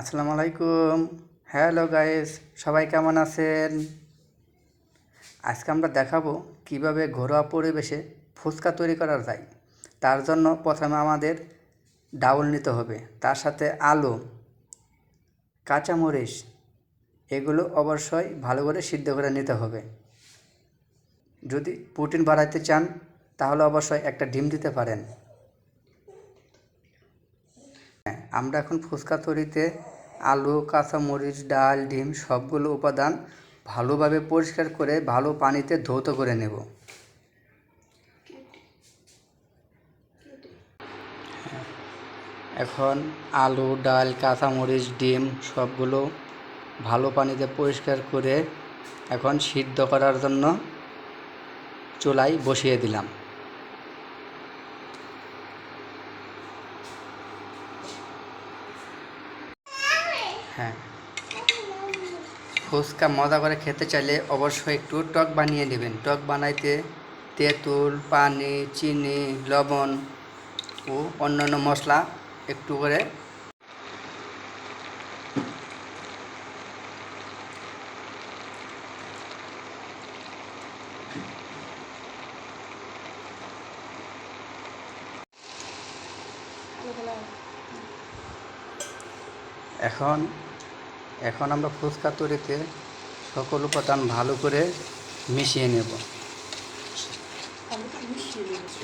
আসসালামু আলাইকুম hello guys সবাই কেমন আছেন? আজকে আমরা দেখাবো কীভাবে ঘরোয়া পরিবেশে ফুচকা তৈরি করা যায়। তার জন্য প্রথমে আমাদের ডাউল নিতে হবে। তার সাথে আলু, কাঁচামরিচ, এগুলো অবশ্যই ভালো করে সিদ্ধ করে নিতে হবে। যদি প্রোটিন বাড়াইতে চান, তাহলে অবশ্যই একটা ডিম দিতে পারেন হ্যাঁ, আমরা এখন ফুচকা তৈরিতে আলু কাঁচামরিচ ডাল, ডিম সবগুলো উপাদান ভালোভাবে পরিষ্কার করে ভালো পানিতে ধৌত করে নেব। এখন আলু, ডাল কাঁচামরিচ ডিম সবগুলো ভালো পানিতে পরিষ্কার করে এখন সিদ্ধ করার জন্য চুলায় বসিয়ে দিলাম। হ্যাঁ। ফুচকা মজা করে খেতে চাইলে অবশ্যই একটু টক বানিয়ে নেবেন। টক বানাইতে তেঁতুল, পানি, চিনি, লবণ ও অন্যান্য মশলা একটু করে। এখন এখন আমরা ফুচকা তৈরিতে সকল উপাদান ভালো করে মিশিয়ে নেব।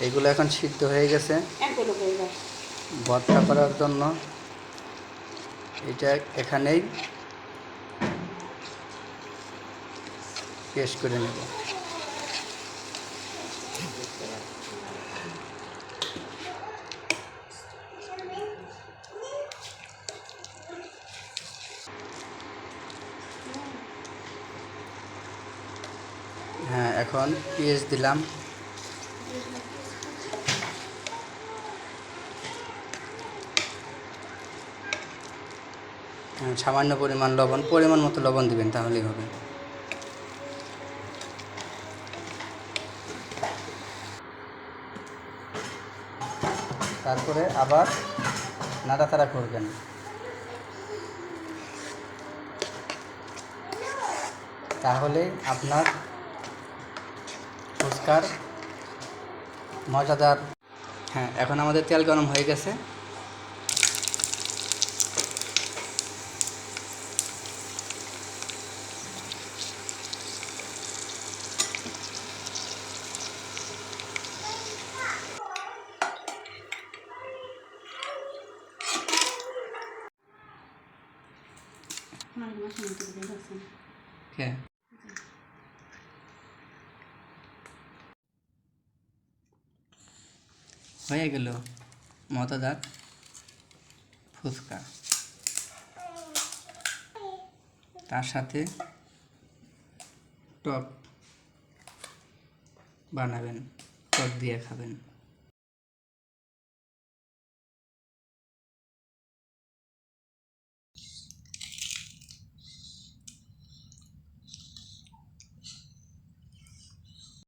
এগুলো এখন সিদ্ধ হয়ে গেছে। ভর্তা করার জন্য এটা এখানেই পেস্ট করে নেব। হ্যাঁ এখন পেঁয়াজ দিলাম। হ্যাঁ, সামান্য পরিমাণ লবণ পরিমাণ মতো লবণ দিবেন তাহলেই হবে। তারপরে আবার নাড়াতাড়া করবেন। তাহলে আপনার ফুচকার মজাদার। হ্যাঁ এখন আমাদের তেল গরম হয়ে গেছে। হ্যাঁ হয়ে গেল মতাদার ফুচকা। তার সাথে টক বানাবেন টক দিয়ে খাবেন।